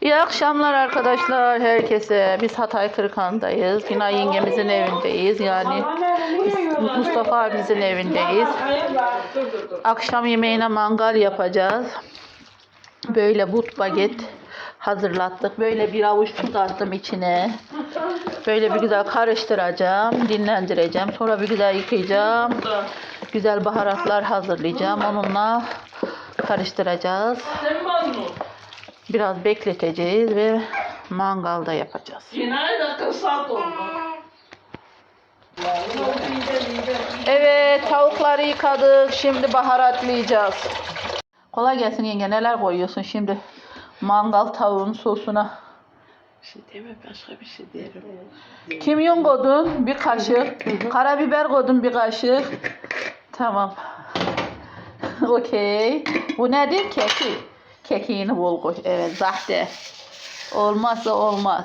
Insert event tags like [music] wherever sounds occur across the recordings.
İyi akşamlar arkadaşlar herkese. Biz Hatay Kırıkan'dayız. Günay yengemizin evindeyiz. Yani Mustafa abimizin evindeyiz. Akşam yemeğine mangal yapacağız. Böyle but baget hazırlattık. Böyle bir avuç tuz attım içine. Böyle bir güzel karıştıracağım. Dinlendireceğim. Sonra bir güzel yıkayacağım. Güzel baharatlar hazırlayacağım. Onunla karıştıracağız. Biraz bekleteceğiz ve mangalda yapacağız. Yine de kısa oldu. Evet tavukları yıkadık. Şimdi baharatlayacağız. Kolay gelsin yenge. Neler koyuyorsun şimdi? Mangal tavuğun sosuna. Bir şey deme başka bir şey diyelim. Kimyon koydun bir kaşık. Karabiber koydun bir kaşık. Tamam. [laughs] Okey. Bu nedir? Keki. Kekiğini bol koy. Evet zahter. Olmazsa olmaz.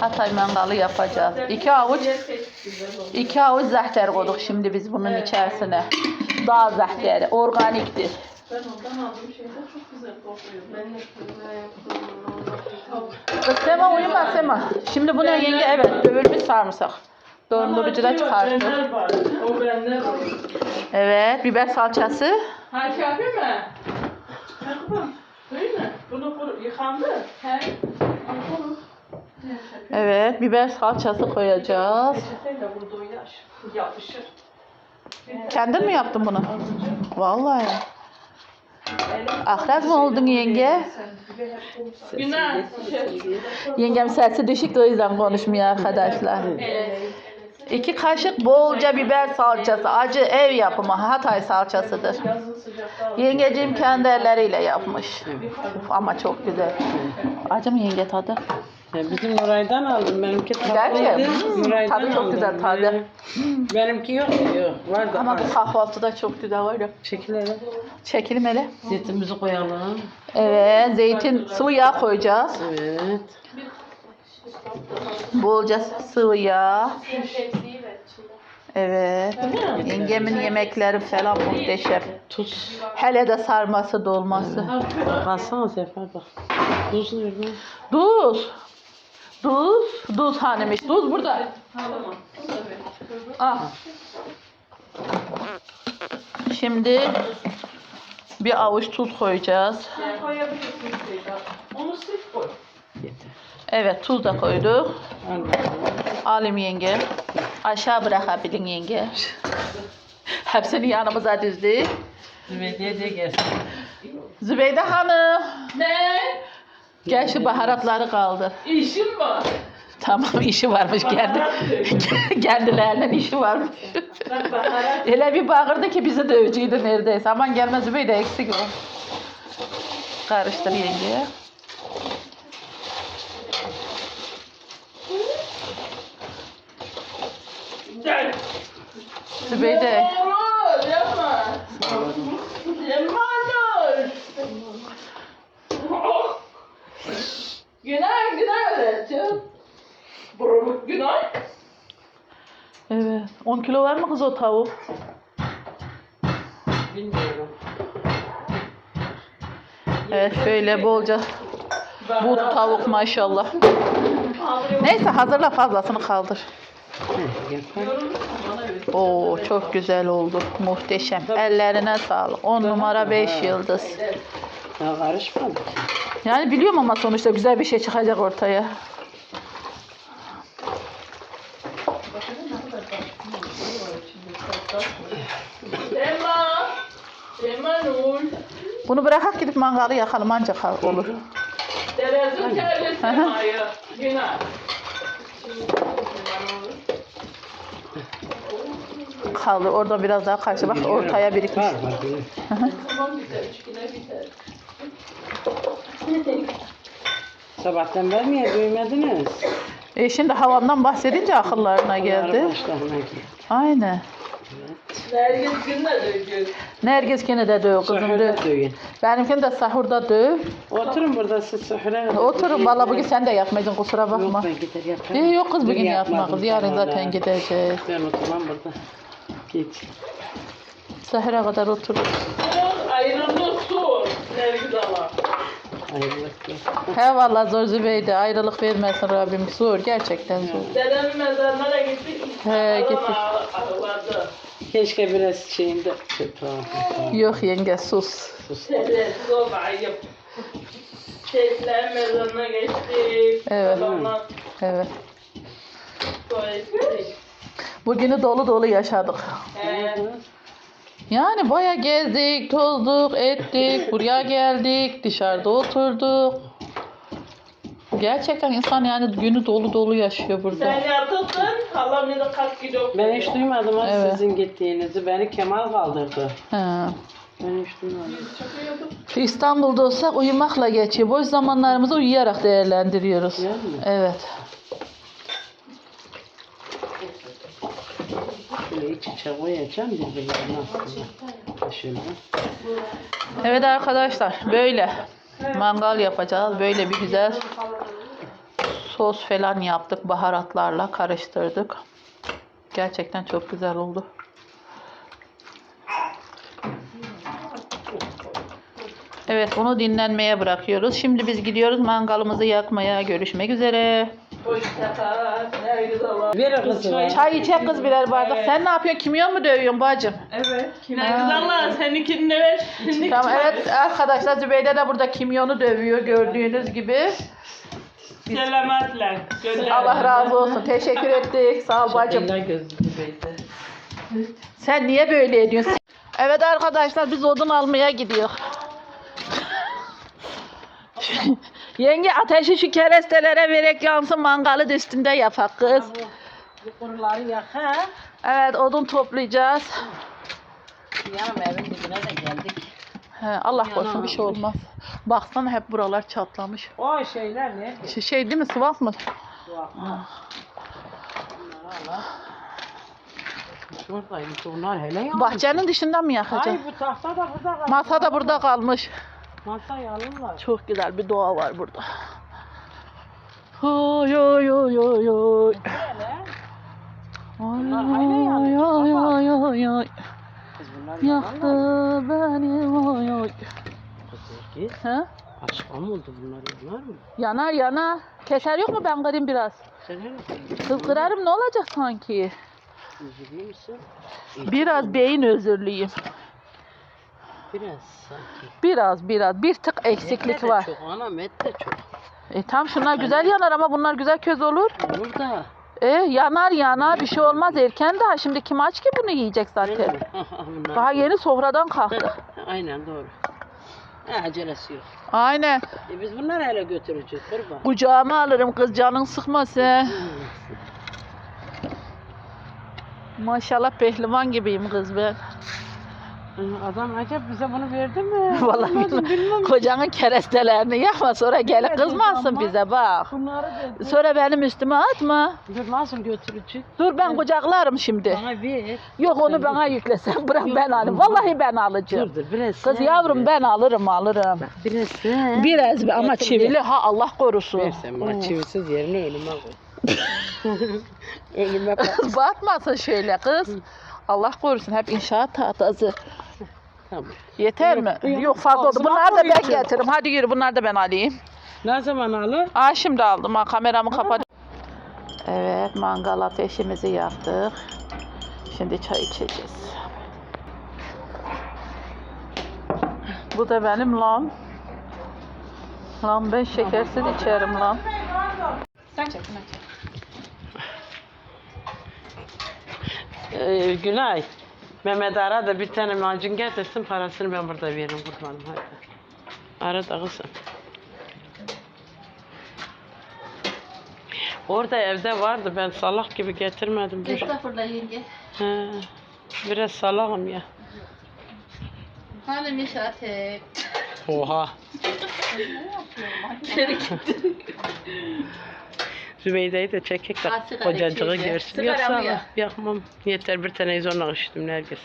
Hatay mangalı yapacağız. İki avuç iki avuç zahter koyduk şimdi biz bunun içerisine. Dağ zahteri. Organiktir. Ben ondan aldığım şeyler çok güzel kokuyor. Ben Kız Sema uyuma Sema. Şimdi bu ne yenge? Evet dövülmüş sarımsak. Dondurucuda. Benler var. O benler var. Evet biber salçası. Ha kafi mi? Tamam. Değil mi? Bunu kur yıkandı. He. Bunu. Evet biber salçası koyacağız. Peçeteyle burada o yaş. Yapışır. Kendin mi yaptın bunu? Vallahi. Akrep mi oldun yenge? Günah. Yengem sesi düşük o yüzden konuşmuyor arkadaşlar. İki kaşık bolca biber salçası. Acı ev yapımı Hatay salçasıdır. Yengeciğim kendi elleriyle yapmış. Uf, ama çok güzel. Acı mı yenge tadı? Ya bizim Nuray'dan aldım. Benimki tatlıydı. hmm, Nuray'dan tadı çok aldım. güzel tadı. Ee, Benimki yok. Yok. Var da Ama bu kahvaltıda çok güzel var ya. Çekilelim. Çekelim hele. Zeytinimizi koyalım. Evet zeytin sıvı yağ koyacağız. Evet. Bolca sıvı yağ. Evet. Yengemin yemekleri falan muhteşem. Tuz. Hele de sarması dolması. Baksana Sefer bak. Tuz nerede? Tuz. Tuz. Tuz hanemiş. Tuz burada. Ah. Şimdi bir avuç tuz koyacağız. Koyabilirsiniz tekrar. Onu sık koy. Yeter. Evet tuz da koyduk. Al bakalım. Alim yenge. Aşağı bırakabilin yenge. Hepsini yanımıza dizdik. Zübeyde de gelsin. Zübeyde Hanım. Ne? Gel şu baharatları kaldır. İşim var. Tamam işi varmış kendi. Kendilerinin işi varmış. Öyle bir bağırdı ki bizi dövücüydü neredeyse. Aman gelme Zübeyde eksik o. Karıştır yenge. Gel. Zübeyde. Dur, yapma. Yapma dur. Günay, günay öğreteceğim. Buruluk günay. Evet. 10 kilo var mı kız o tavuk? Bilmiyorum. Evet şöyle bolca bu tavuk maşallah. Neyse hazırla fazlasını kaldır. Oo çok güzel oldu. Muhteşem. Ellerine sağlık. 10 numara 5 yıldız. Daha karışmadı. Yani biliyorum ama sonuçta güzel bir şey çıkacak ortaya. Bunu bırakak gidip mangalı yakalım ancak olur. Terezin kellesi Ema'yı. Günay. Kaldır. Orada biraz daha karşı bak ortaya birikmiş. Sabahtan beri niye duymediniz? E şimdi havamdan bahsedince akıllarına geldi. Aynen. Nergis günle döveceğiz. Nergis gene de döv kızım. Sahurda duyun. Benimkini de sahurda döv. Oturun burada siz sahura. Oturun valla bugün sen de yapmayacaksın kusura bakma. Yok ben gider yaparım. Ee, yok kız bugün yapma kız. Yarın zaten gideceğiz. Ben oturmam burada. Git. Sahura kadar otururuz. Su, ayrıldı su. Nergis ama. He vallahi zor Zübeyde. Ayrılık vermesin Rabbim. Zor. Gerçekten zor. Dedemin mezarına da gittik. He, gittik. ağ- Ağladı. Keşke biraz şeyinde... Yok yenge sus. Sus. Dedesiz olma ayıp. Şehitlerin mezarına geçtik. Evet. Adamlar Evet. ettik. Bugünü dolu dolu yaşadık. Yani baya gezdik, tozduk, ettik, buraya geldik, dışarıda oturduk. Gerçekten insan yani günü dolu dolu yaşıyor burada. Sen yatıldın. Allah bizi kalk gidiyor. Ben hiç duymadım ha Evet. sizin gittiğinizi. Beni Kemal kaldırdı. He. Ben hiç duymadım. İstanbul'da olsak uyumakla geçiyor. Boş zamanlarımızı uyuyarak değerlendiriyoruz. Yani mi? Evet. Şöyle iç içe koyacağım birbirlerine aslında. Şöyle. Evet arkadaşlar böyle mangal yapacağız. Böyle bir güzel sos falan yaptık. Baharatlarla karıştırdık. Gerçekten çok güzel oldu. Evet onu dinlenmeye bırakıyoruz. Şimdi biz gidiyoruz mangalımızı yakmaya. Görüşmek üzere. Ver kızım. Çay içecek kız birer bardak. Sen ne yapıyorsun? Kimyon mu dövüyorsun bacım? Evet. Ne güzel Allah. Seninkini de ver. Tamam evet arkadaşlar Zübeyde de burada kimyonu dövüyor gördüğünüz gibi. Selametle. Gönder. Allah razı olsun. Teşekkür ettik. Sağ ol bacım. Sen niye böyle ediyorsun? Evet arkadaşlar biz odun almaya gidiyor. Yenge ateşi şu kerestelere vererek yansın mangalı da üstünde yapak kız. Bu kuruları yak ha. Evet odun toplayacağız. Yanım evin dibine de geldik. He, Allah korusun bir şey olmaz. Baksana hep buralar çatlamış. O şeyler ne? Şey, şey değil mi sıvak mı? Şuradaymış onlar hele ya. Bahçenin dışından mı yakacağız? Ay bu tahta da burada kalmış. Masa da burada kalmış. Masa yalınlar. Çok güzel bir doğa var burada. Oy oy oy oy oy. Oy oy oy oy oy. Bunlar Yaktı beni oy oy. Ha? Mı oldu bunlar yanar mı? Yanar yanar. Keser yok mu ben kırayım biraz? Kız kırarım ne olacak sanki? üzülüyor musun? Biraz beyin özürlüyüm. Biraz sanki. Biraz biraz bir tık eksiklik Et de var. çok anam et de çok. E tam şunlar güzel yanar ama bunlar güzel köz olur. Burada. E yanar yanar bir şey olmaz erken daha şimdi kim aç ki bunu yiyecek zaten. [laughs] Bunlar. Daha yeni sofradan kalktı. [laughs] Aynen doğru. Ha, acelesi yok. Aynen. E biz bunları hele götüreceğiz kurban. Kucağıma alırım kız canın sıkma sen. Maşallah pehlivan gibiyim kız ben. Adam acaba bize bunu verdi mi? [laughs] Vallahi Bilmem, bilmem. Kocanın kerestelerini yapma sonra gelip Evet, kızmasın bize bak. Bunları dedi. Sonra benim üstüme atma. Dur nasıl götürecek? Dur ben kucaklarım şimdi. Bana ver. Yok onu bana yüklesen bırak ben alayım. Vallahi ben alacağım. Dur dur biraz Kız yavrum ben alırım alırım. Bak biraz sen. Biraz bir ama Getir, çivili ver. ha Allah korusun. Ver sen bana çivisiz yerine önüme koy. [laughs] önüme koy. Batmasın şöyle kız. Allah korusun hep inşaat tahtası. Tamam. Yeter Yok, mi? yok. Yok fazla oldu. Bunları da ben getiririm. Hadi yürü bunları da ben alayım. Ne zaman alır? Aa şimdi aldım. Ha, kameramı kapadım. Evet mangal ateşimizi yaktık. Şimdi çay içeceğiz. Bu da benim lan. Lan ben şekersiz içerim lan. Sen çek, sen çek. Ee, Günay. Mehmet ara da bir tane macun getirsin parasını ben burada veririm kurbanım hadi. Ara da kızım. Orada evde vardı ben salak gibi getirmedim. Estağfurullah yenge. He, biraz salakım ya. Hani Mişate. Oha. [laughs] Zübeyde'yi de çekek de Ha, sigara kocacığı içiyor. görsün. Sigara mı ol. ya? Yakmam. Yeter bir televizyonla üşüttüm herkes.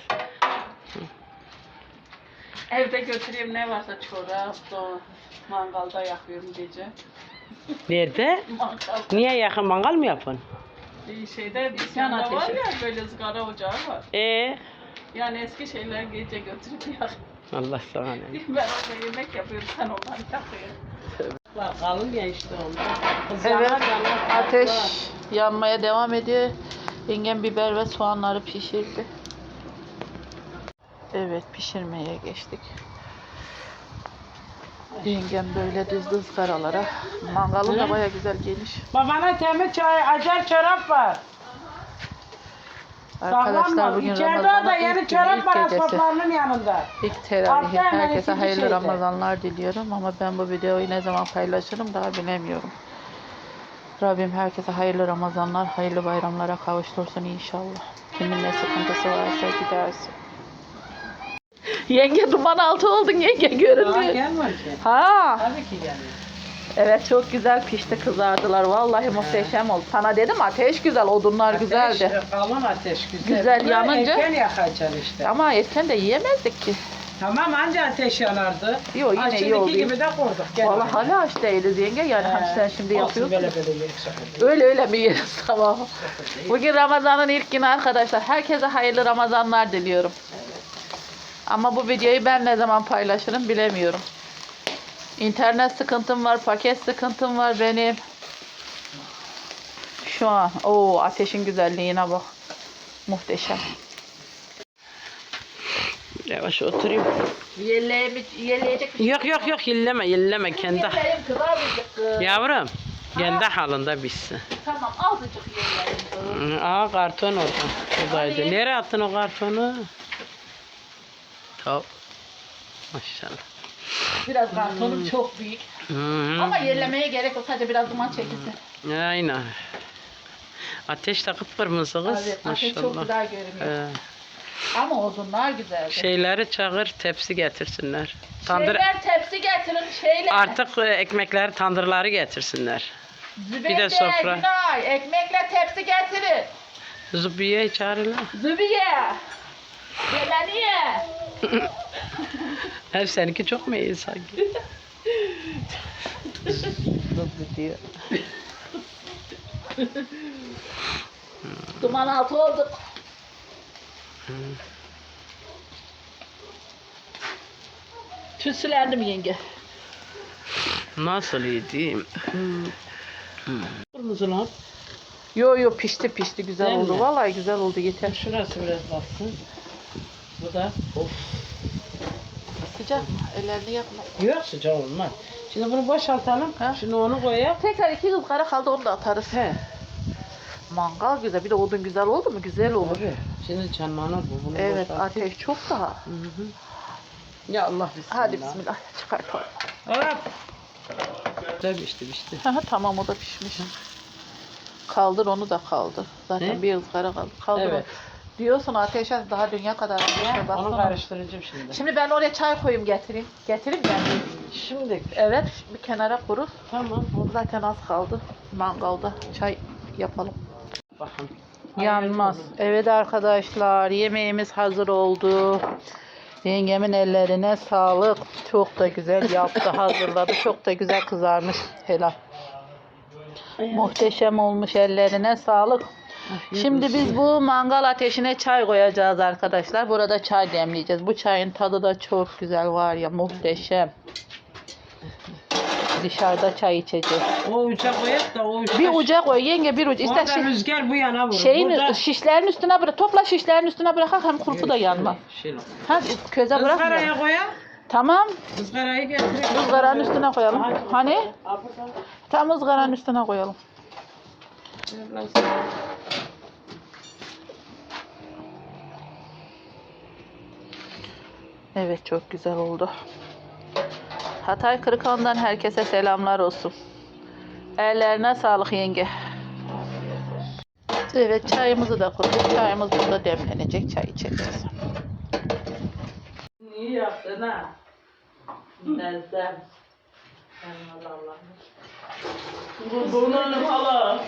Evde götüreyim ne varsa çorap, don, mangalda yakıyorum gece. Nerede? Mangal. Niye yakın mangal mı yapın? Ee, Şeyde isyanda var ateşi. ya böyle ızgara ocağı var. Ee, Yani eski şeyler gece götürüp [laughs] yak. Allah sana ne. Ben orada yemek yapıyorum sen onları yapıyorsun. Kalın ya işte onlar. Kız Evet. yanar. Ateş yanmaya devam ediyor. Yengem biber ve soğanları pişirdi. Evet pişirmeye geçtik. Yengem böyle düz düz karalara. Mangalın da baya güzel geniş. Babana temiz çay, acar çorap var. Arkadaşlar bugün İçeride Ramazan'ın da ilk yeni günü, çorap ilk var gecesi. asfaltlarının yanında. İlk teravihi. Altta hemen Herkese ikinci hayırlı şeyde. Ramazanlar diliyorum ama ben bu videoyu ne zaman paylaşırım daha bilemiyorum. Rabbim herkese hayırlı Ramazanlar, hayırlı bayramlara kavuştursun inşallah. Kimin ne sıkıntısı varsa gidersin. Yenge duman altı oldun yenge görünmüyor. gelmiyor ki. Ha, Tabii ki gelmiyor. Evet çok güzel pişti kızardılar. Vallahi muhteşem oldu. Sana dedim ateş güzel, odunlar güzeldi. Ateş, kalın ateş güzel. Güzel Bunu yanınca- Erken yakacaksın işte. Ama erken de yiyemezdik ki. Tamam anca ateş yanardı. Yo, yine iyi oldu. gibi de kurduk. Gel bakayım. hala aç değiliz yenge. Yani hani He, sen şimdi yapıyorsun. Böyle böyle yiyecek. Öyle öyle mi yeriz [laughs] tamam. Bugün Ramazan'ın ilk günü arkadaşlar. Herkese hayırlı Ramazanlar diliyorum. Ama bu videoyu ben ne zaman paylaşırım bilemiyorum. İnternet sıkıntım var, paket sıkıntım var benim. Şu an. Oo ateşin güzelliğine bak. Muhteşem. Yavaş oturayım. Yelleyecek Yok yok yok yilleme yilleme kendi. Yavrum kendi halinde bitsin. Tamam azıcık yelleyeyim. Hı, Aa karton orada. Buradaydı. Nereye attın o kartonu? Tamam. Maşallah. Biraz kartonum çok büyük. Hı. Ama yerlemeye gerek yok. Sadece biraz duman çekilsin. Aynen. Ateş de kıpkırmızı kız. Evet, ateş çok güzel görünüyor. Ee, Ama odunlar güzeldi. şeyleri çağır tepsi getirsinler. Tandır Şeyler tepsi getirin şeyler. artık e, ekmekleri tandırları getirsinler. Zübeyde, bir de sofra. Günay, ekmekle tepsi getirin. Zubiye çağırırlar. Zübiye. Geleniye. [laughs] Hep seninki çok mu iyi sanki? Zübü diyor. Duman altı olduk. Tüsülendim yenge. Nasıl yediğim? Kırmızı lan. Yo yo pişti pişti güzel Değil oldu. mi? Vallahi güzel oldu yeter. Şurası biraz bassın. Bu da. Sıcak mı? Ellerini yapma. Yok sıcak olmaz. Şimdi bunu boşaltalım. Ha? Şimdi onu koyalım. Tekrar iki ızgara kaldı onu da atarız. He. Mangal güzel. Bir de odun güzel oldu mu? Güzel olur. Tabii. Şimdi canlanır bu. Bunu Evet boşaltayım. ateş çok daha. Hı hı. Ya Allah bismillah. Hadi bismillah çıkartalım. Hop. Güzel pişti pişti. Tamam o da pişmiş. Kaldır onu da kaldır. Zaten Ne? bir ızgara kaldı. Kaldır Evet. o. Diyorsun ateşe daha dünya kadar Onu baksana. karıştıracağım şimdi. Şimdi ben oraya çay koyayım getireyim. Getireyim mi? Şimdi Evet bir kenara kurur. tamam. O zaten az kaldı. Mangalda çay yapalım. Bakın. Yanmaz. Evet arkadaşlar yemeğimiz hazır oldu. Yengemin ellerine sağlık. Çok da güzel yaptı, hazırladı. Çok da güzel kızarmış. Helal. Muhteşem olmuş ellerine sağlık. Şimdi biz bu mangal ateşine çay koyacağız arkadaşlar. Burada çay demleyeceğiz. Bu çayın tadı da çok güzel var ya muhteşem. Dışarıda çay içeceğiz. O uca koyup da o uca. Bir uca koy yenge bir uca. İster Orada şey, rüzgar bu yana vurur. şeyin Burada... şişlerin üstüne bırak. Topla şişlerin üstüne bırak hem kurpu da yanmaz. Şey. Ha köze bırak. Izgaraya koyalım. Tamam. Izgarayı getirelim. ızgaranın üstüne koyalım. Hani? Tam ızgaranın üstüne koyalım. Evet çok güzel oldu. Hatay Kırıkan'dan herkese selamlar olsun. Ellerine sağlık yenge. Evet çayımızı da koyduk. Çayımız burada demlenecek. Çay içeceğiz. İyi yaptın ha. Nezlem. Bunun hala.